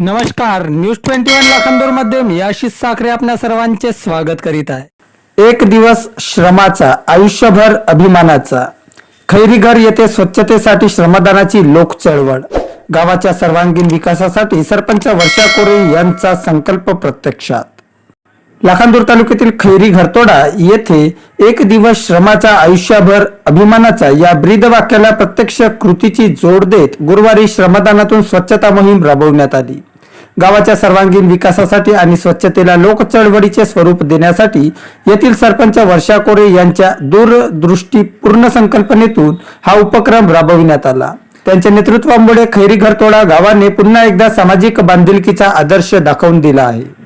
नमस्कार news twenty one लाखांदूरमध्ये मी आशिष साखरे आपल्या सर्वांचे स्वागत करीत आहे. एक दिवस श्रमाचा आयुष्यभर अभिमानाचा. खैरीघर येथे स्वच्छतेसाठी श्रमदानाची लोक चळवळ गावाच्या सर्वांगीण विकासासाठी सरपंच वर्षा कोरे यांचा संकल्प प्रत्यक्षात. लाखांदूर तालुक्यातील खैरी घरतोडा येथे एक दिवस श्रमाचा आयुष्यभर अभिमानाचा या ब्रीद वाक्याला प्रत्यक्ष कृतीची जोड देत गुरुवारी श्रमदानातून स्वच्छता मोहीम राबवण्यात आली. गावाच्या सर्वांगीण विकासासाठी आणि स्वच्छतेला लोकचळवळीचे स्वरूप देण्यासाठी येथील सरपंच वर्षा कोरे यांच्या दूरदृष्टीपूर्ण संकल्पनेतून हा उपक्रम राबविण्यात आला. त्यांच्या नेतृत्वामुळे खैरी घरतोडा गावाने पुन्हा एकदा सामाजिक बांधिलकीचा आदर्श दाखवून दिला आहे.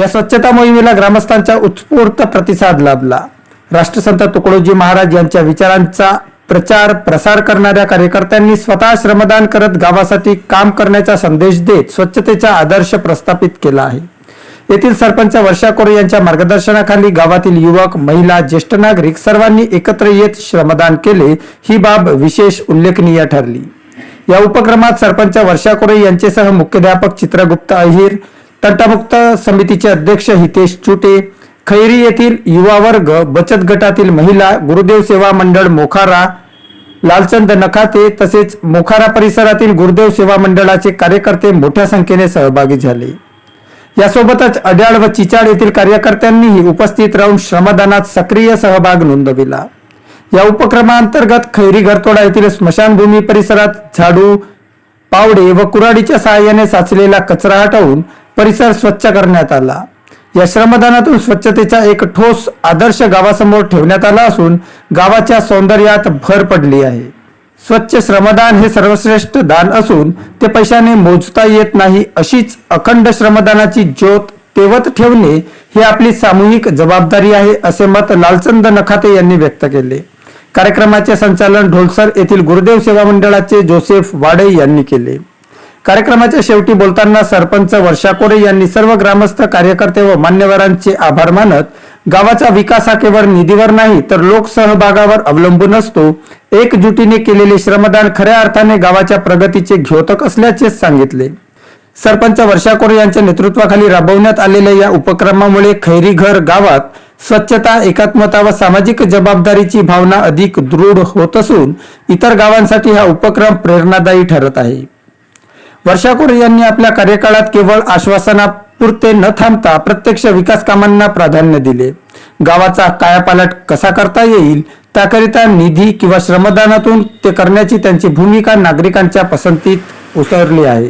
या स्वच्छता मोहिमेला ग्रामस्थांचा उत्स्फूर्त प्रतिसाद लाभला. राष्ट्रसंत तुकडोजी महाराज यांच्या विचारांचा प्रचार प्रसार करणाऱ्या कार्यकर्त्यांनी स्वतः श्रमदान करत गावासाठी काम करण्याचा संदेश देत स्वच्छतेचा आदर्श प्रस्थापित केला आहे. येथील सरपंच वर्षा कोरे यांच्या मार्गदर्शनाखाली गावातील युवक महिला ज्येष्ठ नागरिक सर्वांनी एकत्र येत श्रमदान केले ही बाब विशेष उल्लेखनीय ठरली. या उपक्रमात सरपंच वर्षा कोरे यांचेसह मुख्याध्यापक चित्रगुप्त अहिर तंटामुक्त समितीचे अध्यक्ष हितेश चुटे खैरी येथील युवा वर्ग बचत गटातील महिला गुरुदेव सेवा मंडळ मोखारा लालचंद नखाते तसेच मोखारा परिसरातील गुरुदेव सेवा मंडळाचे कार्यकर्ते मोठ्या संख्येने सहभागी झाले. यासोबतच अड्याळ व चिचाड येथील कार्यकर्त्यांनीही उपस्थित राहून श्रमदानात सक्रिय सहभाग नोंदविला. या उपक्रमांतर्गत खैरी घरतोडा येथील स्मशानभूमी परिसरात झाडू पावडे व कुऱ्हाडीच्या सहाय्याने साचलेला कचरा हटवून परिसर स्वच्छ करण्यात आला. या श्रमदानातून स्वच्छतेचा एक ठोस आदर्श गावासमोर ठेवण्यात आला असून गावाच्या सौंदर्यात भर पडली आहे. स्वच्छ श्रमदान हे सर्वश्रेष्ठ दान असून ते पैशाने मोजता येत नाही अशीच अखंड श्रमदानाची ज्योत तेवत ठेवणे ही आपली सामूहिक जबाबदारी आहे असे मत लालचंद नखाते यांनी व्यक्त केले. कार्यक्रमाचे संचालन ढोलसर येथील गुरुदेव सेवा मंडळाचे जोसेफ वाडे यांनी केले. कार्यक्रमाच्या शेवटी बोलताना सरपंच वर्षा कोरे यांनी सर्व ग्रामस्थ कार्यकर्ते व मान्यवरांचे आभार मानत गावाचा विकास हा केवळ निधीवर नाही तर लोकसहभागावर अवलंबून असतो. एकजुटीने केलेले श्रमदान खऱ्या अर्थाने गावाच्या प्रगतीचे घ्योतक असल्याचे सांगितले. सरपंच वर्षा कोरे यांच्या नेतृत्वाखाली राबवण्यात आलेल्या या उपक्रमामुळे खैरी घर गावात स्वच्छता एकात्मता व सामाजिक जबाबदारीची भावना अधिक दृढ होत असून इतर गावांसाठी हा उपक्रम प्रेरणादायी ठरत आहे. वर्षा कोरे यांनी आपल्या कार्यकाळात केवळ आश्वासनापुरते न थांबता प्रत्यक्ष विकास कामांना प्राधान्य दिले. गावाचा कायापालट कसा करता येईल त्याकरिता निधी किंवा श्रमदानातून ते करण्याची त्यांची भूमिका नागरिकांच्या पसंतीत उतरली आहे.